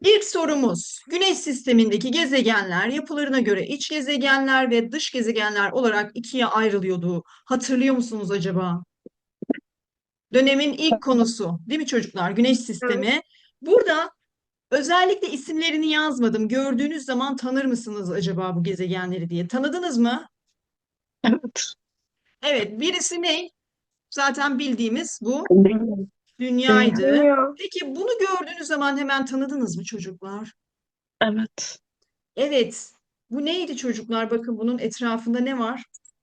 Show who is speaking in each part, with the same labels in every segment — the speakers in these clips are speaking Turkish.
Speaker 1: İlk sorumuz Güneş sistemindeki gezegenler yapılarına göre iç gezegenler ve dış gezegenler olarak ikiye ayrılıyordu. Hatırlıyor musunuz acaba? Dönemin ilk konusu, değil mi çocuklar? Güneş sistemi. Burada özellikle isimlerini yazmadım. Gördüğünüz zaman tanır mısınız acaba bu gezegenleri diye. Tanıdınız mı?
Speaker 2: Evet.
Speaker 1: Evet, birisi ne? Zaten bildiğimiz bu. Dünyaydı.
Speaker 3: Dünya.
Speaker 1: Peki bunu gördüğünüz zaman hemen tanıdınız mı çocuklar?
Speaker 2: Evet.
Speaker 1: Evet. Bu neydi çocuklar? Bakın bunun etrafında ne var?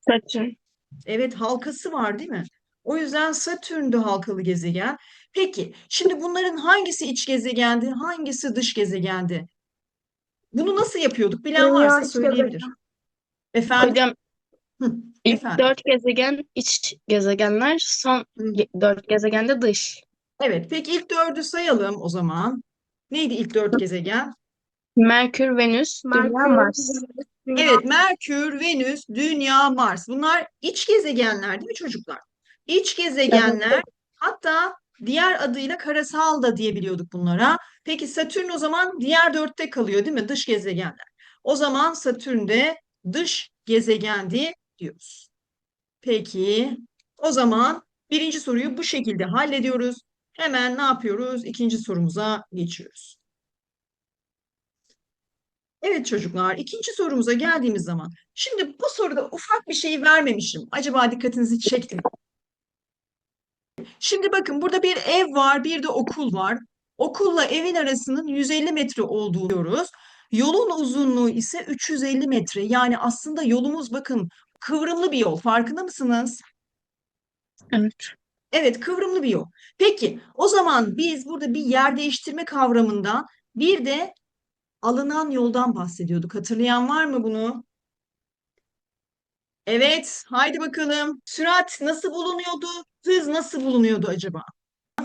Speaker 2: Satürn.
Speaker 1: Evet, halkası var değil mi? O yüzden Satürn'dü halkalı gezegen. Peki, şimdi bunların hangisi iç gezegendi, hangisi dış gezegendi? Bunu nasıl yapıyorduk? Bilen
Speaker 3: Dünya
Speaker 1: varsa
Speaker 3: iç
Speaker 1: söyleyebilir.
Speaker 3: gezegen.
Speaker 1: Efendim?
Speaker 2: Hocam
Speaker 1: Hı,
Speaker 2: ilk
Speaker 1: efendim.
Speaker 2: dört gezegen iç gezegenler, son
Speaker 1: Hı.
Speaker 2: dört gezegen de dış.
Speaker 1: Evet, peki ilk dördü sayalım o zaman. Neydi ilk dört gezegen?
Speaker 2: Merkür, Venüs, Dünya,
Speaker 3: Merkür,
Speaker 2: Mars.
Speaker 3: Dünya.
Speaker 1: Evet, Merkür, Venüs, Dünya, Mars. Bunlar iç gezegenler değil mi çocuklar? İç gezegenler, hatta diğer adıyla karasal da diyebiliyorduk bunlara. Peki Satürn o zaman diğer dörtte kalıyor değil mi? Dış gezegenler. O zaman Satürn de dış gezegendi diyoruz. Peki, o zaman birinci soruyu bu şekilde hallediyoruz. Hemen ne yapıyoruz? İkinci sorumuza geçiyoruz. Evet çocuklar, ikinci sorumuza geldiğimiz zaman, şimdi bu soruda ufak bir şey vermemişim. Acaba dikkatinizi çekti mi? Şimdi bakın burada bir ev var, bir de okul var. Okulla evin arasının 150 metre olduğunu diyoruz. Yolun uzunluğu ise 350 metre. Yani aslında yolumuz bakın kıvrımlı bir yol. Farkında mısınız?
Speaker 2: Evet.
Speaker 1: Evet, kıvrımlı bir yol. Peki, o zaman biz burada bir yer değiştirme kavramından bir de alınan yoldan bahsediyorduk. Hatırlayan var mı bunu? Evet, haydi bakalım. Sürat nasıl bulunuyordu? Hız nasıl bulunuyordu acaba?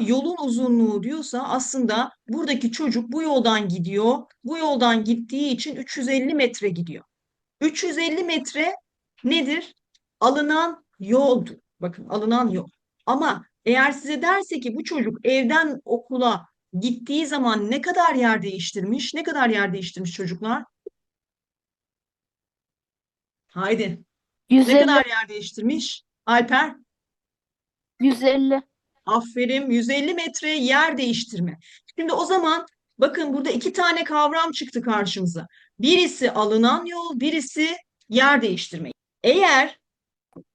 Speaker 1: Yolun uzunluğu diyorsa aslında buradaki çocuk bu yoldan gidiyor. Bu yoldan gittiği için 350 metre gidiyor. 350 metre nedir? Alınan yoldu. Bakın alınan yol. Ama eğer size derse ki bu çocuk evden okula gittiği zaman ne kadar yer değiştirmiş? Ne kadar yer değiştirmiş çocuklar? Haydi. Ne
Speaker 3: 150,
Speaker 1: kadar yer değiştirmiş? Alper?
Speaker 3: 150.
Speaker 1: Aferin 150 metre yer değiştirme. Şimdi o zaman bakın burada iki tane kavram çıktı karşımıza. Birisi alınan yol, birisi yer değiştirme. Eğer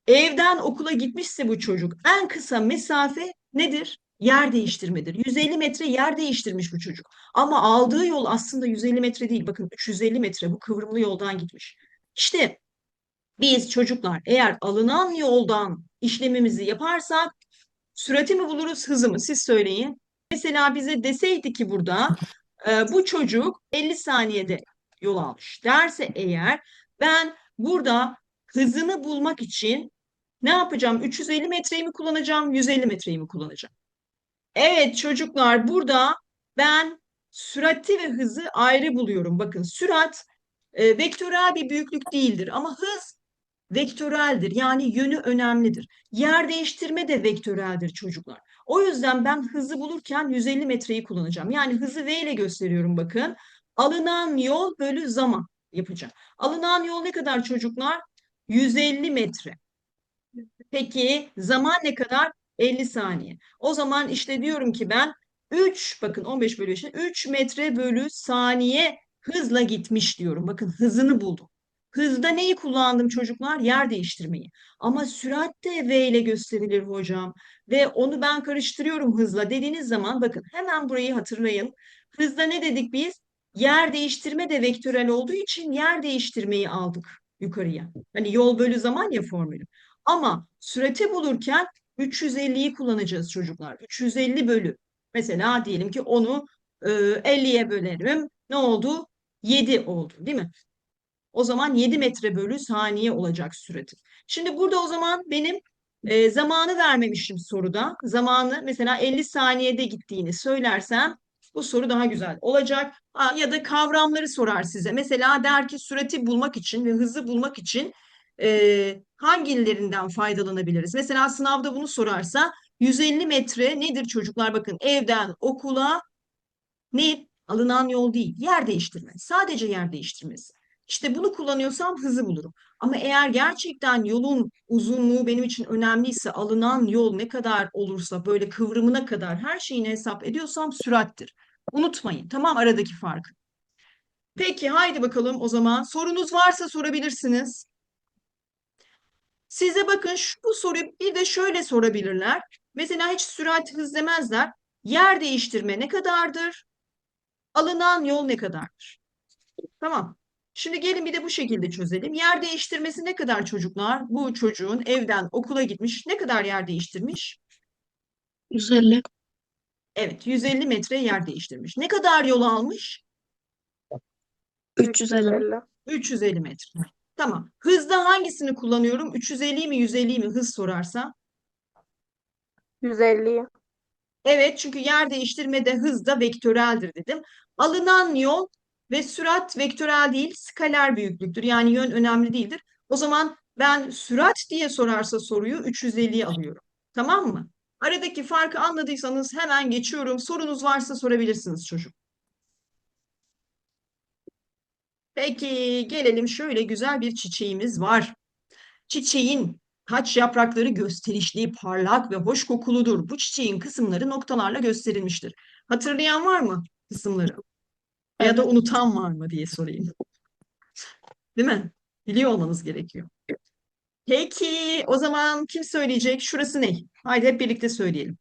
Speaker 1: evden okula gitmişse bu çocuk en kısa mesafe nedir? Yer değiştirmedir. 150 metre yer değiştirmiş bu çocuk. Ama aldığı yol aslında 150 metre değil. Bakın 350 metre bu kıvrımlı yoldan gitmiş. İşte biz çocuklar eğer alınan yoldan işlemimizi yaparsak Sürati mi buluruz, hızı mı? Siz söyleyin. Mesela bize deseydi ki burada e, bu çocuk 50 saniyede yol almış derse eğer ben burada hızını bulmak için ne yapacağım? 350 metreyi mi kullanacağım, 150 metreyi mi kullanacağım? Evet çocuklar burada ben sürati ve hızı ayrı buluyorum. Bakın sürat e, vektörel bir büyüklük değildir ama hız vektöreldir. Yani yönü önemlidir. Yer değiştirme de vektöreldir çocuklar. O yüzden ben hızı bulurken 150 metreyi kullanacağım. Yani hızı V ile gösteriyorum bakın. Alınan yol bölü zaman yapacağım. Alınan yol ne kadar çocuklar? 150 metre. Peki zaman ne kadar? 50 saniye. O zaman işte diyorum ki ben 3 bakın 15 bölü 5'in 3 metre bölü saniye hızla gitmiş diyorum. Bakın hızını buldum. Hızda neyi kullandım çocuklar? Yer değiştirmeyi. Ama sürat de V ile gösterilir hocam. Ve onu ben karıştırıyorum hızla dediğiniz zaman bakın hemen burayı hatırlayın. Hızda ne dedik biz? Yer değiştirme de vektörel olduğu için yer değiştirmeyi aldık yukarıya. Hani yol bölü zaman ya formülü. Ama sürati bulurken 350'yi kullanacağız çocuklar. 350 bölü. Mesela diyelim ki onu e, 50'ye bölerim. Ne oldu? 7 oldu değil mi? O zaman 7 metre bölü saniye olacak sürati. Şimdi burada o zaman benim e, zamanı vermemişim soruda. Zamanı mesela 50 saniyede gittiğini söylersem bu soru daha güzel olacak. Ya da kavramları sorar size. Mesela der ki sürati bulmak için ve hızı bulmak için e, hangilerinden faydalanabiliriz? Mesela sınavda bunu sorarsa 150 metre nedir çocuklar? Bakın evden okula ne Alınan yol değil, yer değiştirme. Sadece yer değiştirmesi. İşte bunu kullanıyorsam hızı bulurum. Ama eğer gerçekten yolun uzunluğu benim için önemliyse, alınan yol ne kadar olursa, böyle kıvrımına kadar her şeyini hesap ediyorsam sürattir. Unutmayın, tamam aradaki farkı. Peki haydi bakalım o zaman. Sorunuz varsa sorabilirsiniz. Size bakın şu soruyu bir de şöyle sorabilirler. Mesela hiç sürat hız demezler. Yer değiştirme ne kadardır? Alınan yol ne kadardır? Tamam. Şimdi gelin bir de bu şekilde çözelim. Yer değiştirmesi ne kadar çocuklar? Bu çocuğun evden okula gitmiş. Ne kadar yer değiştirmiş?
Speaker 2: 150.
Speaker 1: Evet, 150 metre yer değiştirmiş. Ne kadar yol almış?
Speaker 2: 350.
Speaker 1: 350 metre. Tamam. Hızda hangisini kullanıyorum? 350 mi 150 mi hız sorarsa?
Speaker 3: 150.
Speaker 1: Evet çünkü yer değiştirmede hız da vektöreldir dedim. Alınan yol ve sürat vektörel değil, skaler büyüklüktür. Yani yön önemli değildir. O zaman ben sürat diye sorarsa soruyu 350'ye alıyorum. Tamam mı? Aradaki farkı anladıysanız hemen geçiyorum. Sorunuz varsa sorabilirsiniz çocuk. Peki gelelim şöyle güzel bir çiçeğimiz var. Çiçeğin taç yaprakları gösterişli, parlak ve hoş kokuludur. Bu çiçeğin kısımları noktalarla gösterilmiştir. Hatırlayan var mı kısımları? Ya da unutan var mı diye sorayım. Değil mi? Biliyor olmanız gerekiyor. Peki o zaman kim söyleyecek? Şurası ne? Haydi hep birlikte söyleyelim.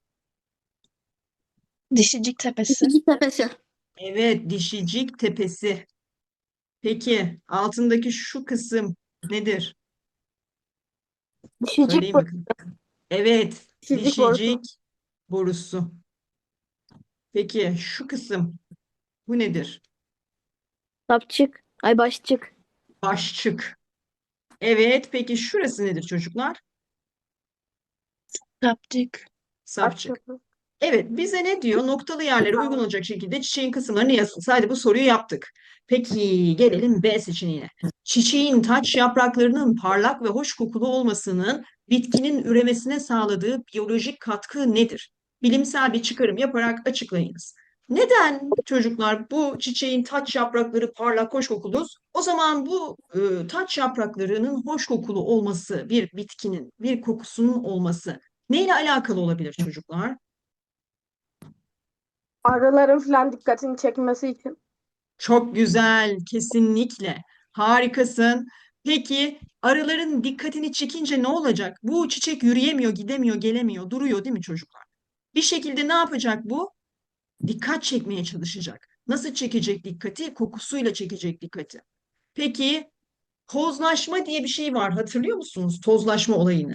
Speaker 2: Dişicik tepesi.
Speaker 3: tepesi.
Speaker 1: Evet, Dişicik Tepesi. Peki altındaki şu kısım nedir?
Speaker 3: Düşecek
Speaker 1: Söyleyin
Speaker 3: bu.
Speaker 1: bakalım. Evet,
Speaker 3: Dişicik borusu.
Speaker 1: dişicik borusu. Peki şu kısım bu nedir?
Speaker 3: Sapçık. Ay başçık.
Speaker 1: Başçık. Evet, peki şurası nedir çocuklar?
Speaker 2: Sapcık.
Speaker 1: Sapçık. Evet, bize ne diyor? Noktalı yerlere uygun olacak şekilde çiçeğin kısımlarını yazın. Hadi bu soruyu yaptık. Peki gelelim B seçeneğine. Çiçeğin taç yapraklarının parlak ve hoş kokulu olmasının bitkinin üremesine sağladığı biyolojik katkı nedir? Bilimsel bir çıkarım yaparak açıklayınız. Neden çocuklar bu çiçeğin taç yaprakları parlak, hoş kokulu? O zaman bu e, taç yapraklarının hoş kokulu olması, bir bitkinin, bir kokusunun olması neyle alakalı olabilir çocuklar?
Speaker 3: Arıların falan dikkatini çekmesi için.
Speaker 1: Çok güzel, kesinlikle. Harikasın. Peki arıların dikkatini çekince ne olacak? Bu çiçek yürüyemiyor, gidemiyor, gelemiyor, duruyor değil mi çocuklar? Bir şekilde ne yapacak bu? Dikkat çekmeye çalışacak. Nasıl çekecek dikkati? Kokusuyla çekecek dikkati. Peki tozlaşma diye bir şey var. Hatırlıyor musunuz tozlaşma olayını?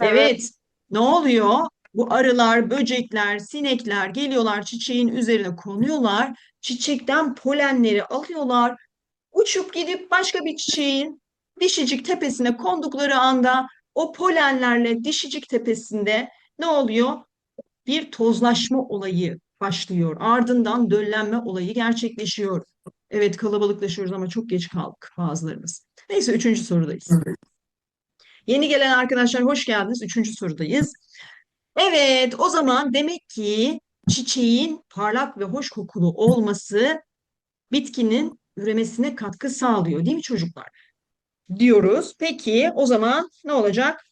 Speaker 3: Evet.
Speaker 1: Evet. Ne oluyor? Bu arılar, böcekler, sinekler geliyorlar çiçeğin üzerine konuyorlar. Çiçekten polenleri alıyorlar. Uçup gidip başka bir çiçeğin dişicik tepesine kondukları anda o polenlerle dişicik tepesinde ne oluyor? Bir tozlaşma olayı başlıyor. Ardından döllenme olayı gerçekleşiyor. Evet kalabalıklaşıyoruz ama çok geç kaldık bazılarımız. Neyse üçüncü sorudayız. Yeni gelen arkadaşlar hoş geldiniz. Üçüncü sorudayız. Evet, o zaman demek ki çiçeğin parlak ve hoş kokulu olması bitkinin üremesine katkı sağlıyor, değil mi çocuklar? Diyoruz. Peki, o zaman ne olacak?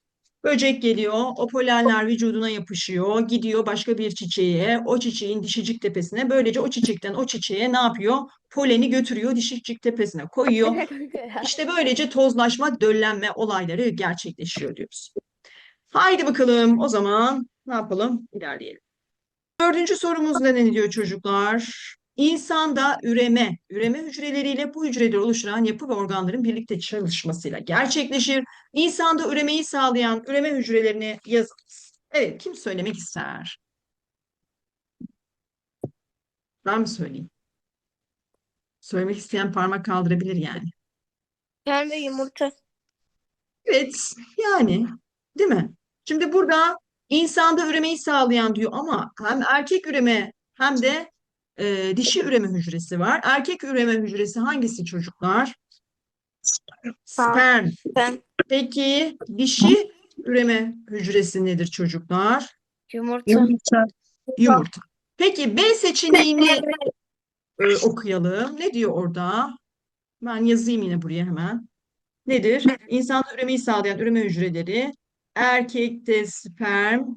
Speaker 1: Böcek geliyor, o polenler vücuduna yapışıyor, gidiyor başka bir çiçeğe, o çiçeğin dişicik tepesine. Böylece o çiçekten o çiçeğe ne yapıyor? Poleni götürüyor, dişicik tepesine koyuyor. İşte böylece tozlaşma, döllenme olayları gerçekleşiyor diyoruz. Haydi bakalım o zaman ne yapalım? İlerleyelim. Dördüncü sorumuz ne diyor çocuklar? İnsanda üreme, üreme hücreleriyle bu hücreleri oluşturan yapı ve organların birlikte çalışmasıyla gerçekleşir. İnsanda üremeyi sağlayan üreme hücrelerini yazınız. Evet, kim söylemek ister? Ben mi söyleyeyim? Söylemek isteyen parmak kaldırabilir yani.
Speaker 3: Yani yumurta.
Speaker 1: Evet, yani değil mi? Şimdi burada insanda üremeyi sağlayan diyor ama hem erkek üreme hem de e, dişi üreme hücresi var. Erkek üreme hücresi hangisi çocuklar? Sperm. Peki dişi üreme hücresi nedir çocuklar?
Speaker 3: Yumurta.
Speaker 2: Yumurta.
Speaker 1: Yumurta. Peki B seçeneğini e, okuyalım. Ne diyor orada? Ben yazayım yine buraya hemen. Nedir? İnsanda üremeyi sağlayan üreme hücreleri, erkekte sperm,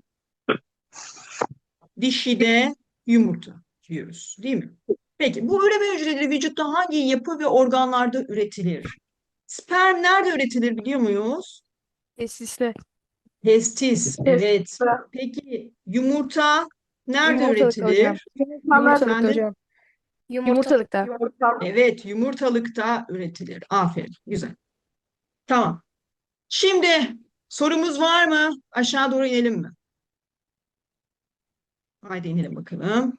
Speaker 1: dişide yumurta diyoruz, değil mi? Peki bu üreme hücreleri vücutta hangi yapı ve organlarda üretilir? Sperm nerede üretilir biliyor muyuz?
Speaker 2: Tesisle.
Speaker 1: Testis, evet. Peki yumurta nerede
Speaker 2: Yumurtalıkta hocam.
Speaker 1: üretilir?
Speaker 2: Yumurtalıkta
Speaker 1: Efendim?
Speaker 2: hocam. Yumurtalıkta.
Speaker 1: Evet, yumurtalıkta üretilir. Aferin, güzel. Tamam. Şimdi sorumuz var mı? Aşağı doğru inelim mi? Haydi inelim bakalım.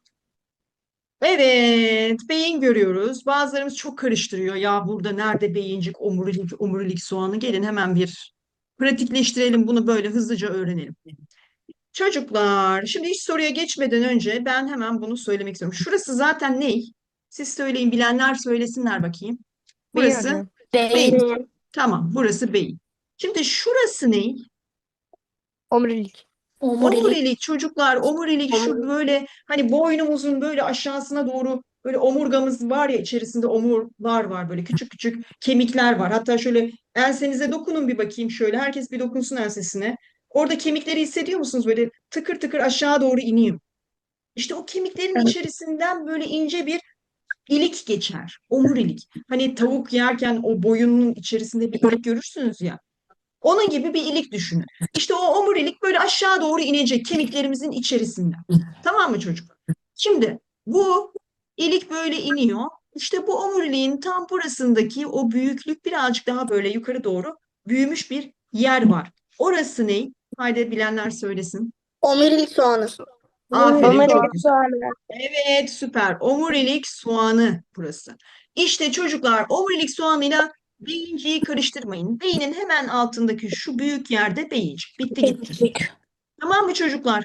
Speaker 1: Evet, beyin görüyoruz. Bazılarımız çok karıştırıyor. Ya burada nerede beyincik, omurilik, omurilik soğanı? Gelin hemen bir pratikleştirelim bunu böyle hızlıca öğrenelim. Çocuklar, şimdi hiç soruya geçmeden önce ben hemen bunu söylemek istiyorum. Şurası zaten ne? Siz söyleyin, bilenler söylesinler bakayım.
Speaker 2: Beyin
Speaker 1: Burası
Speaker 2: hocam.
Speaker 1: beyin. Tamam, burası beyin. Şimdi şurası ne?
Speaker 2: Omurilik.
Speaker 1: Omurilik çocuklar, omurilik şu böyle hani boynumuzun böyle aşağısına doğru böyle omurgamız var ya içerisinde omurlar var böyle küçük küçük kemikler var. Hatta şöyle ensenize dokunun bir bakayım şöyle herkes bir dokunsun ensesine. Orada kemikleri hissediyor musunuz? Böyle tıkır tıkır aşağı doğru iniyor. İşte o kemiklerin içerisinden böyle ince bir ilik geçer. Omurilik. Hani tavuk yerken o boyunun içerisinde bir ilik görürsünüz ya. Onun gibi bir ilik düşünün. İşte o omurilik böyle aşağı doğru inecek kemiklerimizin içerisinden. Tamam mı çocuk? Şimdi bu ilik böyle iniyor. İşte bu omuriliğin tam burasındaki o büyüklük birazcık daha böyle yukarı doğru büyümüş bir yer var. Orası ne? Haydi bilenler söylesin.
Speaker 3: Omurilik soğanı.
Speaker 1: Aferin,
Speaker 3: Omurilik
Speaker 1: çok güzel.
Speaker 3: soğanı.
Speaker 1: Evet, süper. Omurilik soğanı burası. İşte çocuklar omurilik soğanıyla beyinciği karıştırmayın. Beynin hemen altındaki şu büyük yerde beyincik. Bitti gitti. Tamam mı çocuklar?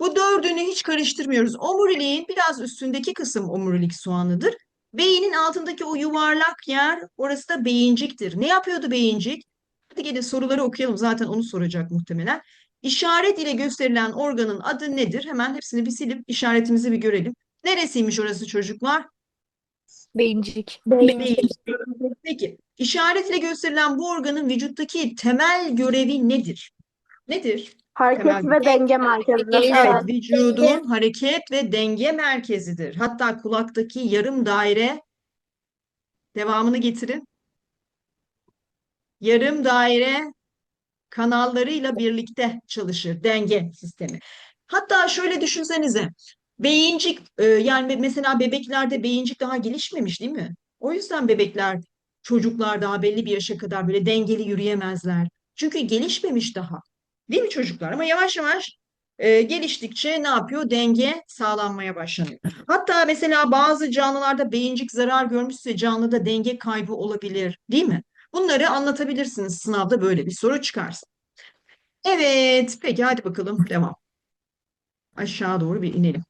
Speaker 1: Bu dördünü hiç karıştırmıyoruz. Omuriliğin biraz üstündeki kısım omurilik soğanıdır. Beynin altındaki o yuvarlak yer orası da beyinciktir. Ne yapıyordu beyincik? Hadi gelin soruları okuyalım. Zaten onu soracak muhtemelen. İşaret ile gösterilen organın adı nedir? Hemen hepsini bir silip işaretimizi bir görelim. Neresiymiş orası çocuklar?
Speaker 2: Beyincik.
Speaker 1: Beyin. Peki, işaret ile gösterilen bu organın vücuttaki temel görevi nedir? Nedir?
Speaker 3: Hareket
Speaker 1: Temel-
Speaker 3: ve denge merkezi.
Speaker 1: Evet, vücudun hareket ve denge merkezidir. Hatta kulaktaki yarım daire devamını getirin. Yarım daire kanallarıyla birlikte çalışır denge sistemi. Hatta şöyle düşünsenize. Beyincik e, yani mesela bebeklerde beyincik daha gelişmemiş değil mi? O yüzden bebekler, çocuklar daha belli bir yaşa kadar böyle dengeli yürüyemezler. Çünkü gelişmemiş daha. Değil mi çocuklar? Ama yavaş yavaş e, geliştikçe ne yapıyor? Denge sağlanmaya başlanıyor. Hatta mesela bazı canlılarda beyincik zarar görmüşse canlıda denge kaybı olabilir, değil mi? Bunları anlatabilirsiniz sınavda böyle bir soru çıkarsa. Evet, peki hadi bakalım devam. Aşağı doğru bir inelim.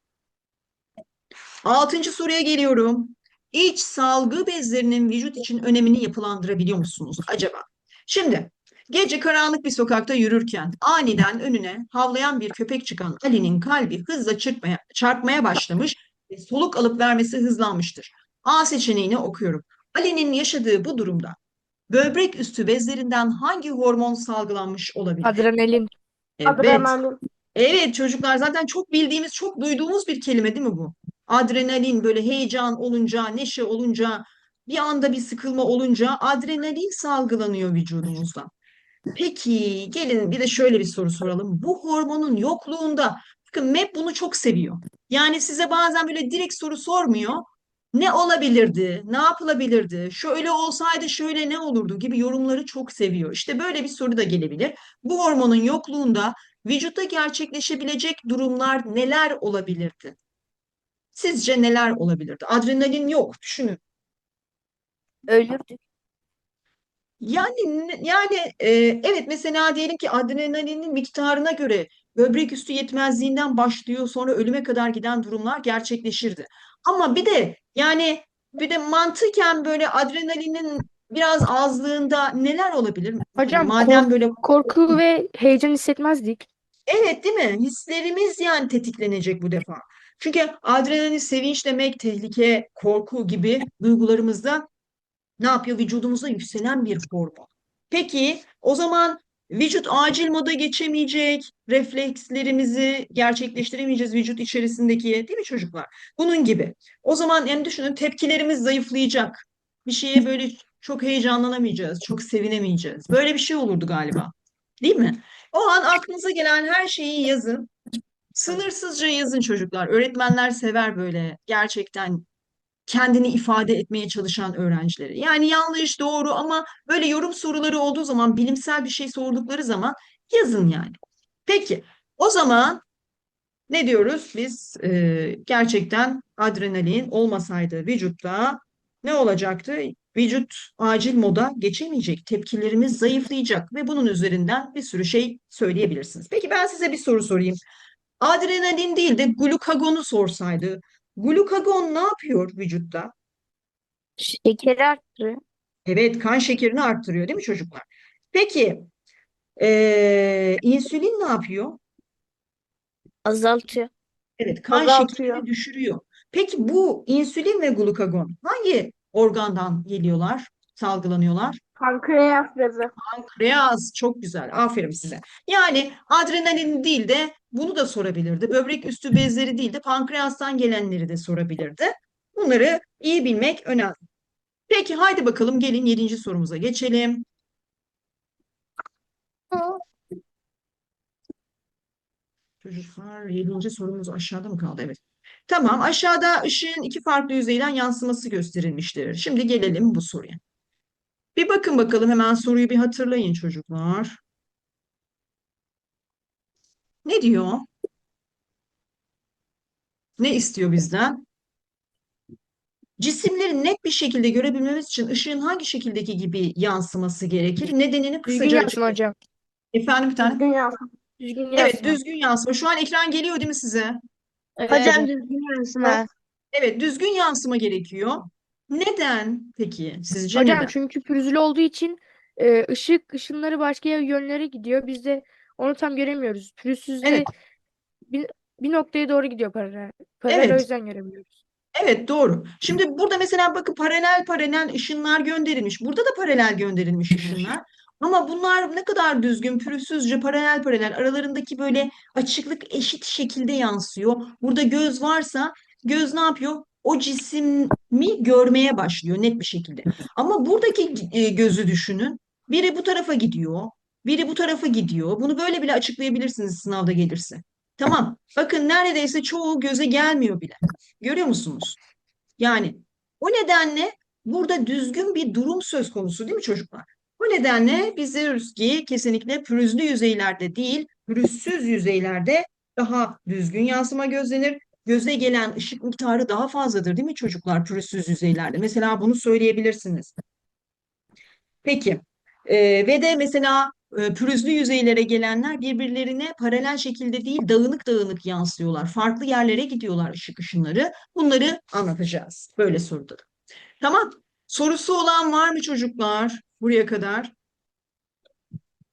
Speaker 1: Altıncı soruya geliyorum. İç salgı bezlerinin vücut için önemini yapılandırabiliyor musunuz acaba? Şimdi gece karanlık bir sokakta yürürken aniden önüne havlayan bir köpek çıkan Ali'nin kalbi hızla çırpmaya, çarpmaya başlamış ve soluk alıp vermesi hızlanmıştır. A seçeneğini okuyorum. Ali'nin yaşadığı bu durumda böbrek üstü bezlerinden hangi hormon salgılanmış olabilir?
Speaker 2: Adrenalin.
Speaker 1: Evet.
Speaker 3: Adrenalin.
Speaker 1: Evet çocuklar zaten çok bildiğimiz, çok duyduğumuz bir kelime değil mi bu? Adrenalin böyle heyecan olunca, neşe olunca, bir anda bir sıkılma olunca adrenalin salgılanıyor vücudumuzda. Peki gelin bir de şöyle bir soru soralım. Bu hormonun yokluğunda, bakın MEP bunu çok seviyor. Yani size bazen böyle direkt soru sormuyor. Ne olabilirdi, ne yapılabilirdi, şöyle olsaydı şöyle ne olurdu gibi yorumları çok seviyor. İşte böyle bir soru da gelebilir. Bu hormonun yokluğunda vücutta gerçekleşebilecek durumlar neler olabilirdi? Sizce neler olabilirdi? Adrenalin yok, düşünün.
Speaker 3: Ölürdük.
Speaker 1: Yani yani e, evet mesela diyelim ki adrenalinin miktarına göre böbrek üstü yetmezliğinden başlıyor sonra ölüme kadar giden durumlar gerçekleşirdi. Ama bir de yani bir de mantıken böyle adrenalinin biraz azlığında neler olabilir?
Speaker 2: Hocam,
Speaker 1: madem
Speaker 2: kork-
Speaker 1: böyle
Speaker 2: Korku ve heyecan hissetmezdik.
Speaker 1: Evet değil mi? Hislerimiz yani tetiklenecek bu defa. Çünkü adrenalin sevinç demek, tehlike, korku gibi duygularımızda ne yapıyor? Vücudumuzda yükselen bir hormon. Peki o zaman vücut acil moda geçemeyecek, reflekslerimizi gerçekleştiremeyeceğiz vücut içerisindeki, değil mi çocuklar? Bunun gibi. O zaman yani düşünün tepkilerimiz zayıflayacak. Bir şeye böyle çok heyecanlanamayacağız, çok sevinemeyeceğiz. Böyle bir şey olurdu galiba. Değil mi? O an aklınıza gelen her şeyi yazın. Sınırsızca yazın çocuklar. Öğretmenler sever böyle gerçekten kendini ifade etmeye çalışan öğrencileri. Yani yanlış, doğru ama böyle yorum soruları olduğu zaman, bilimsel bir şey sordukları zaman yazın yani. Peki, o zaman ne diyoruz biz? Ee, gerçekten adrenalin olmasaydı vücutta ne olacaktı? Vücut acil moda geçemeyecek, tepkilerimiz zayıflayacak ve bunun üzerinden bir sürü şey söyleyebilirsiniz. Peki ben size bir soru sorayım. Adrenalin değil de glukagonu sorsaydı, glukagon ne yapıyor vücutta?
Speaker 3: Şekeri arttırıyor.
Speaker 1: Evet, kan şekerini arttırıyor değil mi çocuklar? Peki, eee, insülin ne yapıyor?
Speaker 3: Azaltıyor.
Speaker 1: Evet, kan
Speaker 3: Azaltıyor.
Speaker 1: şekerini düşürüyor. Peki bu insülin ve glukagon hangi organdan geliyorlar, salgılanıyorlar?
Speaker 3: Pankreas bezi.
Speaker 1: Pankreas, çok güzel. Aferin size. Yani adrenalin değil de bunu da sorabilirdi. Böbrek üstü bezleri değil de pankreastan gelenleri de sorabilirdi. Bunları iyi bilmek önemli. Peki haydi bakalım gelin yedinci sorumuza geçelim. Çocuklar yedinci sorumuz aşağıda mı kaldı? Evet. Tamam aşağıda ışığın iki farklı yüzeyden yansıması gösterilmiştir. Şimdi gelelim bu soruya. Bir bakın bakalım hemen soruyu bir hatırlayın çocuklar. Ne diyor? Ne istiyor bizden? Cisimleri net bir şekilde görebilmemiz için ışığın hangi şekildeki gibi yansıması gerekir? Nedenini
Speaker 2: Düzgün
Speaker 1: kısaca
Speaker 2: yansıma
Speaker 1: açıklayın.
Speaker 2: hocam.
Speaker 1: Efendim bir tane.
Speaker 3: Düzgün yansıma.
Speaker 2: Düzgün
Speaker 1: Evet,
Speaker 2: yansıma.
Speaker 1: düzgün yansıma. Şu an ekran geliyor değil mi size?
Speaker 3: Hocam düzgün yansıma.
Speaker 1: Evet, düzgün yansıma gerekiyor. Neden peki? Sizce
Speaker 2: Hocam
Speaker 1: neden?
Speaker 2: çünkü pürüzlü olduğu için e, ışık ışınları başka yönlere gidiyor. Biz de onu tam göremiyoruz. Pürüzsüzde
Speaker 1: Evet.
Speaker 2: bir, bir noktaya doğru gidiyor paralel. Paralel o
Speaker 1: Evet.
Speaker 2: yüzden görebiliyoruz.
Speaker 1: Evet doğru. Şimdi burada mesela bakın paralel paralel ışınlar gönderilmiş. Burada da paralel gönderilmiş ışınlar. Ama bunlar ne kadar düzgün, pürüzsüzce paralel paralel aralarındaki böyle açıklık eşit şekilde yansıyor. Burada göz varsa göz ne yapıyor? O cismi görmeye başlıyor net bir şekilde. Ama buradaki e, gözü düşünün. Biri bu tarafa gidiyor, biri bu tarafa gidiyor. Bunu böyle bile açıklayabilirsiniz sınavda gelirse. Tamam. Bakın neredeyse çoğu göze gelmiyor bile. Görüyor musunuz? Yani o nedenle burada düzgün bir durum söz konusu değil mi çocuklar? O nedenle biz diyoruz ki kesinlikle pürüzlü yüzeylerde değil, pürüzsüz yüzeylerde daha düzgün yansıma gözlenir. Göze gelen ışık miktarı daha fazladır değil mi çocuklar pürüzsüz yüzeylerde? Mesela bunu söyleyebilirsiniz. Peki. Ee, ve de mesela pürüzlü yüzeylere gelenler birbirlerine paralel şekilde değil dağınık dağınık yansıyorlar. Farklı yerlere gidiyorlar ışık ışınları. Bunları anlatacağız böyle soruda. da. Tamam. Sorusu olan var mı çocuklar buraya kadar?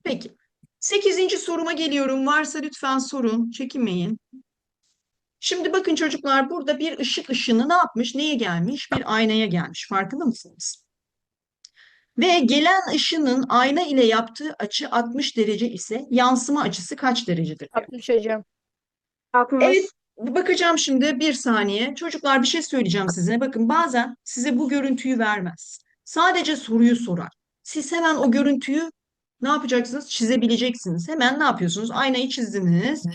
Speaker 1: Peki. Sekizinci soruma geliyorum. Varsa lütfen sorun. Çekinmeyin. Şimdi bakın çocuklar burada bir ışık ışını ne yapmış? Neye gelmiş? Bir aynaya gelmiş. Farkında mısınız? Ve gelen ışının ayna ile yaptığı açı 60 derece ise yansıma açısı kaç derecedir? diyor.
Speaker 2: 60 hocam.
Speaker 3: 60.
Speaker 1: Evet, bakacağım şimdi bir saniye. Çocuklar bir şey söyleyeceğim size. Bakın bazen size bu görüntüyü vermez. Sadece soruyu sorar. Siz hemen o görüntüyü ne yapacaksınız? Çizebileceksiniz. Hemen ne yapıyorsunuz? Aynayı çizdiniz.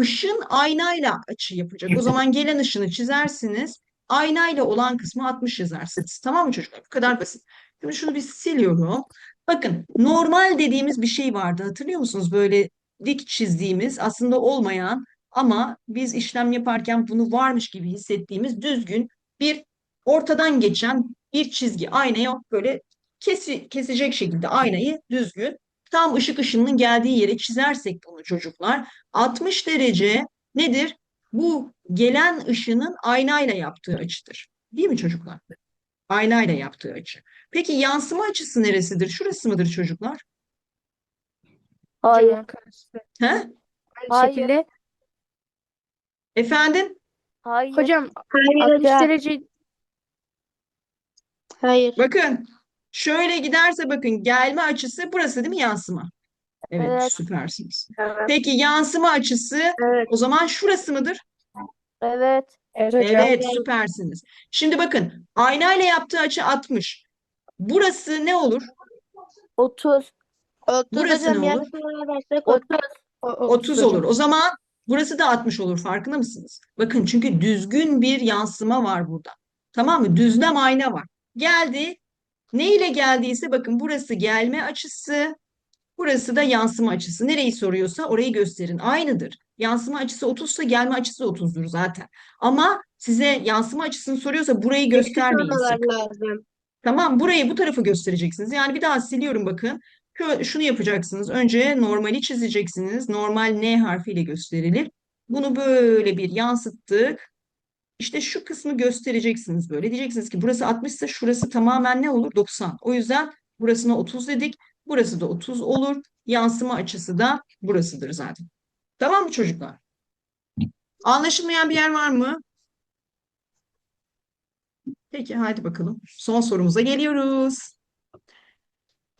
Speaker 1: Işın aynayla açı yapacak. O zaman gelen ışını çizersiniz. Aynayla olan kısmı 60 yazarsınız. Tamam mı çocuklar? Bu kadar basit. Şimdi şunu bir siliyorum. Bakın normal dediğimiz bir şey vardı. Hatırlıyor musunuz? Böyle dik çizdiğimiz aslında olmayan ama biz işlem yaparken bunu varmış gibi hissettiğimiz düzgün bir ortadan geçen bir çizgi. Aynaya böyle kesi, kesecek şekilde aynayı düzgün tam ışık ışınının geldiği yere çizersek bunu çocuklar 60 derece nedir? Bu gelen ışının aynayla yaptığı açıdır. Değil mi çocuklar? Aynayla yaptığı açı. Peki yansıma açısı neresidir? Şurası mıdır çocuklar?
Speaker 3: Hayır.
Speaker 1: He?
Speaker 2: Aynı
Speaker 3: Hayır.
Speaker 2: şekilde
Speaker 1: Efendim?
Speaker 3: Hayır.
Speaker 2: Hocam
Speaker 3: Hayır
Speaker 2: 60
Speaker 3: hocam.
Speaker 2: derece
Speaker 3: Hayır.
Speaker 1: Bakın şöyle giderse bakın gelme açısı burası değil mi yansıma? Evet,
Speaker 3: Evet.
Speaker 1: süpersiniz.
Speaker 3: Evet.
Speaker 1: Peki yansıma açısı
Speaker 3: Evet.
Speaker 1: o zaman şurası mıdır?
Speaker 3: Evet.
Speaker 2: Evet,
Speaker 1: süpersiniz. Şimdi bakın aynayla yaptığı açı 60. Burası ne olur?
Speaker 3: 30. 30
Speaker 1: Burası ne olur?
Speaker 3: sınava versek 30.
Speaker 2: O- o-
Speaker 1: 30
Speaker 2: hocam.
Speaker 1: olur. O zaman burası da 60 olur. Farkında mısınız? Bakın çünkü düzgün bir yansıma var burada. Tamam mı? Düzlem ayna var. Geldi. Ne ile geldiyse bakın burası gelme açısı, burası da yansıma açısı. Nereyi soruyorsa orayı gösterin. Aynıdır. Yansıma açısı 30 ise gelme açısı 30'dur zaten. Ama size yansıma açısını soruyorsa burayı göstermeyin sakın.
Speaker 3: lazım.
Speaker 1: Tamam, burayı bu tarafa göstereceksiniz. Yani bir daha siliyorum bakın. Şunu yapacaksınız. Önce normali çizeceksiniz. Normal N harfiyle gösterilir. Bunu böyle bir yansıttık. İşte şu kısmı göstereceksiniz böyle. Diyeceksiniz ki burası 60 ise şurası tamamen ne olur? 90. O yüzden burasına 30 dedik. Burası da 30 olur. Yansıma açısı da burasıdır zaten. Tamam mı çocuklar? Anlaşılmayan bir yer var mı? Peki hadi bakalım. Son sorumuza geliyoruz.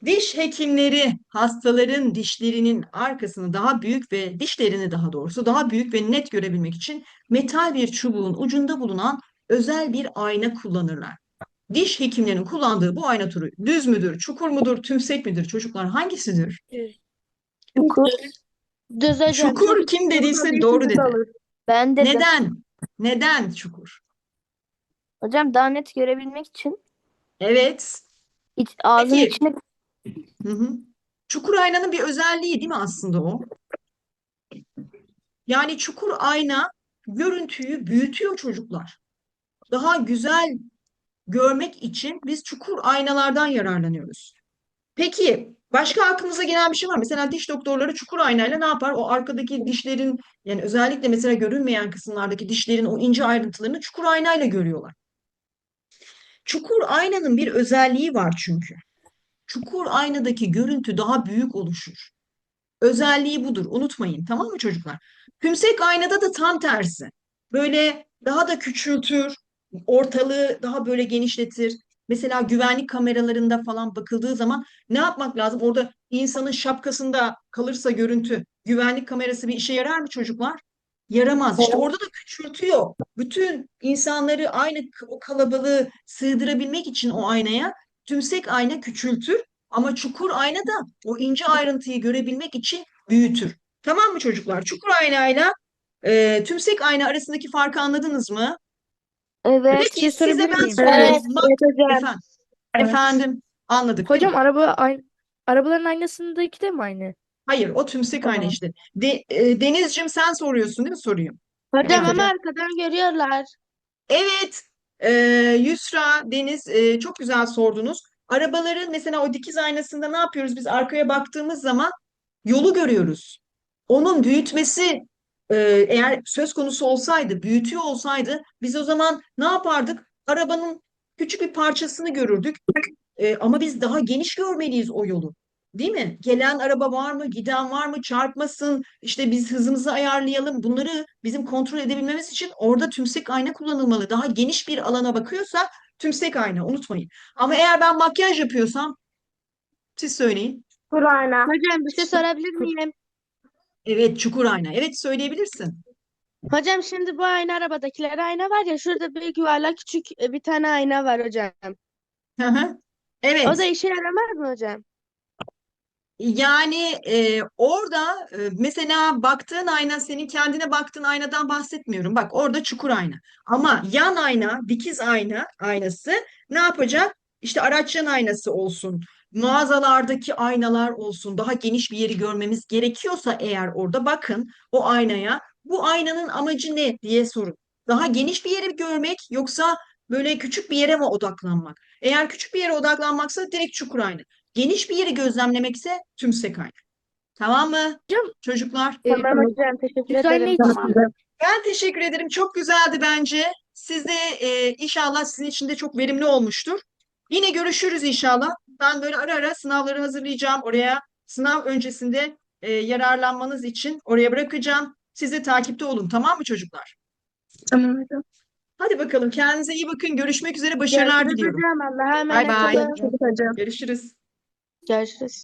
Speaker 1: Diş hekimleri hastaların dişlerinin arkasını daha büyük ve dişlerini daha doğrusu daha büyük ve net görebilmek için metal bir çubuğun ucunda bulunan özel bir ayna kullanırlar. Diş hekimlerinin kullandığı bu ayna türü düz müdür, çukur mudur, tümsek midir çocuklar? Hangisidir?
Speaker 3: Çukur. Düz hocam.
Speaker 1: Çukur kim dediyse doğru dedi.
Speaker 3: Ben de
Speaker 1: Neden? Neden çukur?
Speaker 3: Hocam daha net görebilmek için
Speaker 1: Evet.
Speaker 3: iç, ağzın
Speaker 1: Peki.
Speaker 3: içine
Speaker 1: Hı hı. Çukur aynanın bir özelliği değil mi aslında o? Yani çukur ayna görüntüyü büyütüyor çocuklar. Daha güzel görmek için biz çukur aynalardan yararlanıyoruz. Peki başka aklınıza gelen bir şey var mı? Mesela diş doktorları çukur aynayla ne yapar? O arkadaki dişlerin yani özellikle mesela görünmeyen kısımlardaki dişlerin o ince ayrıntılarını çukur aynayla görüyorlar. Çukur aynanın bir özelliği var çünkü. Çukur aynadaki görüntü daha büyük oluşur. Özelliği budur. Unutmayın. Tamam mı çocuklar? Tümsek aynada da tam tersi. Böyle daha da küçültür, ortalığı daha böyle genişletir. Mesela güvenlik kameralarında falan bakıldığı zaman ne yapmak lazım? Orada insanın şapkasında kalırsa görüntü, güvenlik kamerası bir işe yarar mı çocuklar? Yaramaz. İşte orada da küçültüyor. Bütün insanları aynı o kalabalığı sığdırabilmek için o aynaya tümsek ayna küçültür ama çukur ayna da o ince ayrıntıyı görebilmek için büyütür. Tamam mı çocuklar? Çukur aynayla e, tümsek ayna arasındaki farkı anladınız mı?
Speaker 3: Evet.
Speaker 1: Peki
Speaker 2: şey
Speaker 1: size ben sorayım.
Speaker 3: Evet, evet.
Speaker 1: Efendim,
Speaker 2: Evet.
Speaker 1: efendim anladık?
Speaker 2: Hocam araba ay- arabaların aynasındaki de mi aynı?
Speaker 1: Hayır, o tümsek
Speaker 2: Tamam.
Speaker 1: işte. De, e, Denizciğim sen soruyorsun değil mi soruyu?
Speaker 3: Hocam
Speaker 1: Evet
Speaker 3: ama
Speaker 1: hocam.
Speaker 3: arkadan görüyorlar.
Speaker 1: Evet, e, Yusra, Deniz e, çok güzel sordunuz. Arabaların mesela o dikiz aynasında ne yapıyoruz? Biz arkaya baktığımız zaman yolu görüyoruz. Onun büyütmesi e, eğer söz konusu olsaydı, büyütüyor olsaydı biz o zaman ne yapardık? Arabanın küçük bir parçasını görürdük. E, ama biz daha geniş görmeliyiz o yolu. Değil mi? Gelen araba var mı? Giden var mı? Çarpmasın. İşte biz hızımızı ayarlayalım. Bunları bizim kontrol edebilmemiz için orada tümsek ayna kullanılmalı. Daha geniş bir alana bakıyorsak tümsek ayna unutmayın. Ama eğer ben makyaj yapıyorsam siz söyleyin.
Speaker 3: Kur'an'a. Hocam bir şey sorabilir miyim?
Speaker 1: Evet çukur ayna. Evet söyleyebilirsin.
Speaker 3: Hocam şimdi bu ayna arabadakiler ayna var ya şurada büyük yuvarlak küçük bir tane ayna var hocam.
Speaker 1: Hı hı. Evet.
Speaker 3: O da işe yaramaz mı hocam?
Speaker 1: Yani e, orada e, mesela baktığın ayna senin kendine baktığın aynadan bahsetmiyorum. Bak orada çukur ayna. Ama yan ayna, dikiz ayna aynası ne yapacak? İşte araç aynası olsun. Mağazalardaki aynalar olsun. Daha geniş bir yeri görmemiz gerekiyorsa eğer orada bakın o aynaya. Bu aynanın amacı ne diye sorun. Daha geniş bir yeri görmek yoksa böyle küçük bir yere mi odaklanmak? Eğer küçük bir yere odaklanmaksa direkt çukur ayna. Geniş bir yeri gözlemlemekse tümsek ayna. Tamam mı
Speaker 2: Hocam,
Speaker 1: çocuklar?
Speaker 2: e,
Speaker 3: hocam teşekkür
Speaker 2: ayna için
Speaker 1: Ben teşekkür ederim. Çok güzeldi bence. Siz de e, inşallah sizin için de çok verimli olmuştur. Yine görüşürüz inşallah. Ben böyle ara ara sınavları hazırlayacağım. Oraya sınav öncesinde e, yararlanmanız için oraya bırakacağım. Siz de takipte olun. Tamam mı çocuklar?
Speaker 4: Tamam hocam.
Speaker 1: Hadi bakalım kendinize iyi bakın. Görüşmek üzere. Başarılar
Speaker 3: Görüşürüz
Speaker 1: diliyorum.
Speaker 3: hocam. Allah'a
Speaker 1: Bay
Speaker 3: emanet
Speaker 1: bay.
Speaker 3: olun.
Speaker 4: Hocam.
Speaker 1: Görüşürüz.
Speaker 3: Görüşürüz.